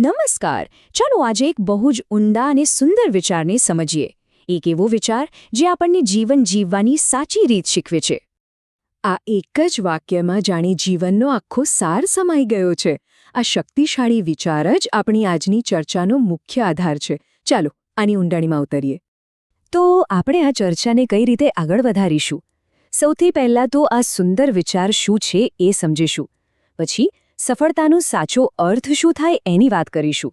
નમસ્કાર. ચાલો આજે એક બહુ જ ઊંડા અને સુંદર વિચારને સમજીએ. એક એવો વિચાર જે આપણને જીવન જીવવાની સાચી રીત શીખવે છે. આ એક જ વાક્યમાં જાણી જીવનનો આખો સાર સમાઈ ગયો છે. આ શક્તિશાળી વિચાર જ આપણી આજની ચર્ચાનો મુખ્ય આધાર છે. ચાલો, આની ઊંડાણીમાં ઉતરીએ. તો આપણે આ ચર્ચાને કઈ રીતે આગળ વધારીશું? સૌથી પહેલાં તો આ સુંદર વિચાર શું છે એ સમજીશું. પછી સફળતાનો સાચો અર્થ શું થાય એની વાત કરીશું.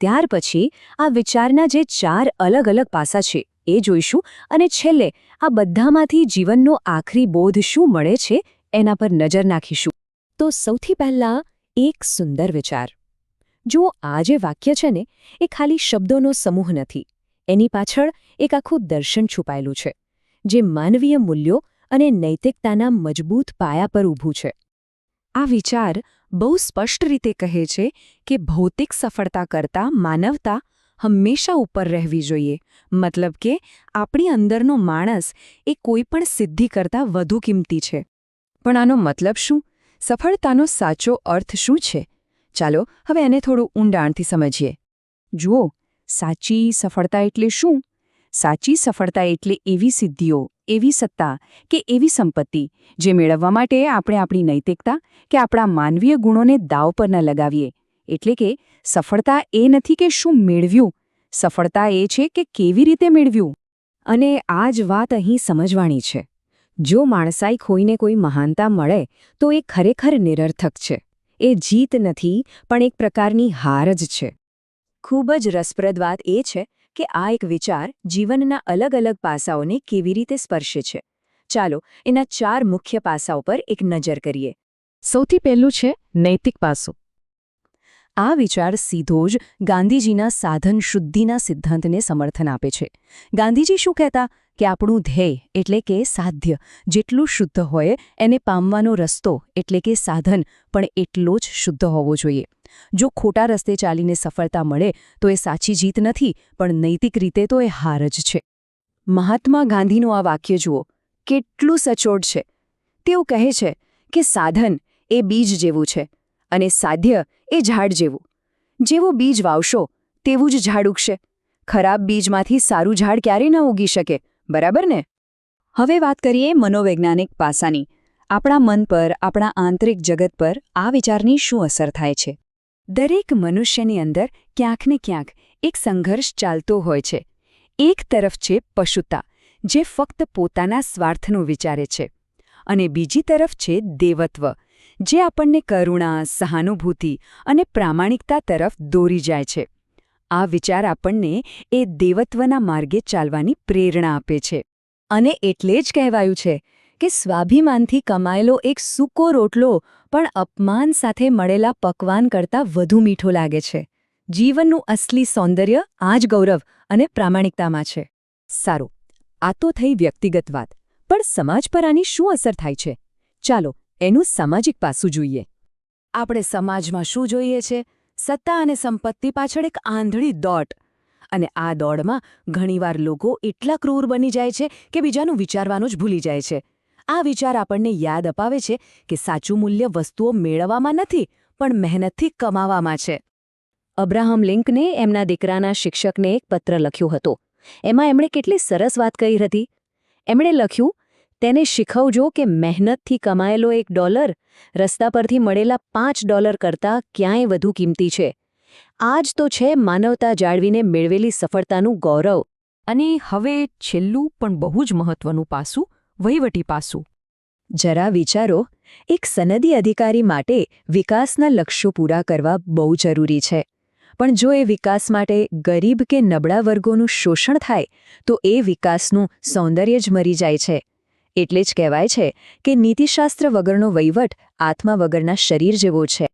ત્યાર પછી આ વિચારના જે ચાર અલગ અલગ પાસા છે એ જોઈશું અને છેલ્લે આ બધામાંથી જીવનનો આખરી બોધ શું મળે છે એના પર નજર નાખીશું. તો સૌથી પહેલાં એક સુંદર વિચાર. જો આ જે વાક્ય છે ને, એ ખાલી શબ્દોનો સમૂહ નથી. એની પાછળ એક આખું દર્શન છુપાયેલું છે, જે માનવીય મૂલ્યો અને નૈતિકતાના મજબૂત પાયા પર ઊભું છે. આ વિચાર બહુ સ્પષ્ટ રીતે કહે છે કે ભૌતિક સફળતા કરતાં માનવતા હંમેશા ઉપર રહેવી જોઈએ. મતલબ કે આપણી અંદરનો માણસ એ કોઈ પણ સિદ્ધિ કરતાં વધુ કિંમતી છે. પણ આનો મતલબ શું? સફળતાનો સાચો અર્થ શું છે? ચાલો હવે એને થોડું ઊંડાણથી સમજીએ. જુઓ, સાચી સફળતા એટલે શું? સાચી સફળતા એટલે એવી સિદ્ધિઓ, એવી સત્તા કે એવી સંપત્તિ જે મેળવવા માટે આપણે આપણી નૈતિકતા કે આપણા માનવીય ગુણોને દાવ પર ન લગાવીએ. એટલે કે સફળતા એ નથી કે શું મેળવ્યું, સફળતા એ છે કે કેવી રીતે મેળવ્યું. અને આ જ વાત અહીં સમજવાની છે. જો માણસાઈ ખોઈને કોઈ મહાનતા મળે, તો એ ખરેખર નિરર્થક છે. એ જીત નથી, પણ એક પ્રકારની હાર જ છે. ખૂબ જ રસપ્રદ વાત એ છે કે આ એક વિચાર જીવનના અલગ અલગ પાસાઓને કેવી રીતે સ્પર્શે છે. ચાલો, એના ચાર મુખ્ય પાસાઓ પર એક નજર કરીએ. સૌથી પહેલું છે નૈતિક પાસું. આ વિચાર સીધો જ ગાંધીજીના સાધન શુદ્ધિના સિદ્ધાંતને સમર્થન આપે છે. ગાંધીજી શું કહેતા? કે આપણું ધ્યેય એટલે કે સાધ્ય. જેટલું શુદ્ધ હોય, એને પામવાનો રસ્તો એટલે કે સાધન પણ એટલો જ શુદ્ધ હોવો જોઈએ. જો ખોટા રસ્તે ચાલીને સફળતા મળે, તો એ સાચી જીત નથી, પણ નૈતિક રીતે તો એ હાર જ છે. મહાત્મા ગાંધીનું આ વાક્ય જુઓ. કેટલું સચોટ છે. તેઓ કહે છે કે સાધન એ બીજ જેવું છે. અને સાધ્ય એ ઝાડ જેવું. જેવું બીજ વાવશો, તેવું જ ઝાડ ઉગશે. ખરાબ બીજમાંથી સારું ઝાડ ક્યારે ન ઉગી શકે, બરાબર ને? હવે વાત કરીએ મનોવૈજ્ઞાનિક પાસાની. આપણા મન પર, આપણા આંતરિક જગત પર આ વિચારની શું અસર થાય છે? દરેક મનુષ્યની અંદર ક્યાંક ને ક્યાંક એક સંઘર્ષ ચાલતો હોય છે. એક તરફ છે પશુતા, જે ફક્ત પોતાના સ્વાર્થનું વિચારે છે. અને બીજી તરફ છે દેવત્વ જે આપણને કરુણા, સહાનુભૂતિ અને પ્રામાણિકતા તરફ દોરી જાય છે. આ વિચાર આપણને એ દેવત્વના માર્ગે ચાલવાની પ્રેરણા આપે છે. અને એટલે જ કહેવાયું છે કે સ્વાભિમાનથી કમાયેલો એક સૂકો રોટલો પણ અપમાન સાથે મળેલા પકવાન કરતાં વધુ મીઠો લાગે છે. જીવનનું અસલી સૌંદર્ય આ જ ગૌરવ અને પ્રામાણિકતામાં છે. સારું, આ તો થઈ વ્યક્તિગત વાત, પણ સમાજ પર આની શું અસર થાય છે? ચાલો એનું સામાજિક પાસું જોઈએ. આપણે સમાજમાં શું જોઈએ છે? સત્તા અને સંપત્તિ પાછળ એક આંધળી દોટ. અને આ દોડમાં ઘણીવાર લોકો એટલા ક્રૂર બની જાય છે કે બીજાનું વિચારવાનું જ ભૂલી જાય છે. આ વિચાર આપણને યાદ અપાવે છે કે સાચું મૂલ્ય વસ્તુઓ મેળવવામાં નથી, પણ મહેનતથી કમાવામાં છે. અબ્રાહમ લિંકને એમના દીકરાના શિક્ષકને એક પત્ર લખ્યો હતો. એમાં એમણે કેટલી સરસ વાત કહી હતી. એમણે લખ્યું તેને શીખવજો કે મહેનતથી કમાયેલો એક ડોલર રસ્તા પરથી મળેલા પાંચ ડોલર કરતાં ક્યાંય વધુ કિંમતી છે. આ જ તો છે માનવતા જાળવીને મેળવેલી સફળતાનું ગૌરવ. અને હવે છેલ્લું પણ બહુ જ મહત્વનું પાસું, વહીવટી પાસું. જરા વિચારો, એક સનદી અધિકારી માટે વિકાસના લક્ષ્યો પૂરા કરવા બહુ જરૂરી છે. પણ જો એ વિકાસ માટે ગરીબ કે નબળા વર્ગોનું શોષણ થાય, તો એ વિકાસનું સૌંદર્ય જ મરી જાય છે. એટલે જ કહેવાય છે કે નીતિશાસ્ત્ર વગરનો વહીવટ આત્મા વગરના શરીર જેવો છે.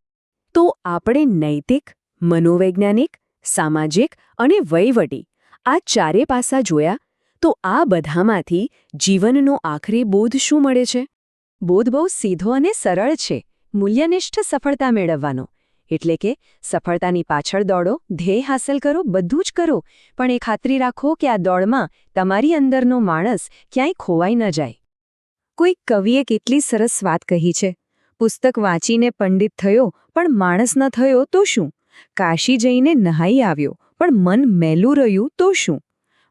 તો આપણે નૈતિક, મનોવૈજ્ઞાનિક, સામાજિક અને વહીવટી આ ચારે પાસા જોયા તો આ બધામાંથી જીવનનો આખરી બોધ શું મળે છે? બોધ બહુ સીધો અને સરળ છે, મૂલ્યનિષ્ઠ સફળતા મેળવવાનો. એટલે કે સફળતાની પાછળ દોડો, ધ્યેય હાંસલ કરો, બધું જ કરો, પણ એ ખાતરી રાખો કે આ દોડમાં તમારી અંદરનો માણસ ક્યાંય ખોવાઈ ન જાય. કોઈ કવિએ કેટલી સરસ વાત કહી છે. પુસ્તક વાંચીને પંડિત થયો, પણ માણસ ન થયો તો શું? કાશી જઈને નહાઈ આવ્યો, પણ મન મેલું રહ્યું તો શું?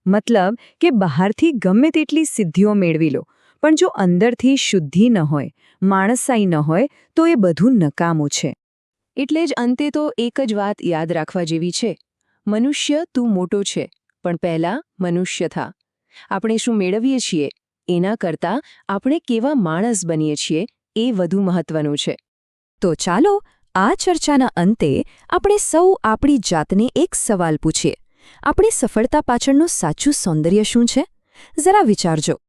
મતલબ કે બહારથી ગમે તેટલી સિદ્ધિઓ મેળવી લો, પણ જો અંદરથી શુદ્ધિ ન હોય, માણસાઈ ન હોય, તો એ બધું નકામું છે. એટલે જ અંતે તો એક જ વાત યાદ રાખવા જેવી છે. મનુષ્ય તું મોટો છે, પણ પહેલાં મનુષ્ય થા. આપણે શું મેળવીએ છીએ? એના કરતાં આપણે કેવા માણસ બનીએ છીએ એ વધુ મહત્વનું છે. તો ચાલો, આ ચર્ચાના અંતે આપણે સૌ આપણી જાતને એક સવાલ પૂછીએ. આપણી સફળતા પાછળનું સાચું સૌંદર્ય શું છે? જરા વિચારજો.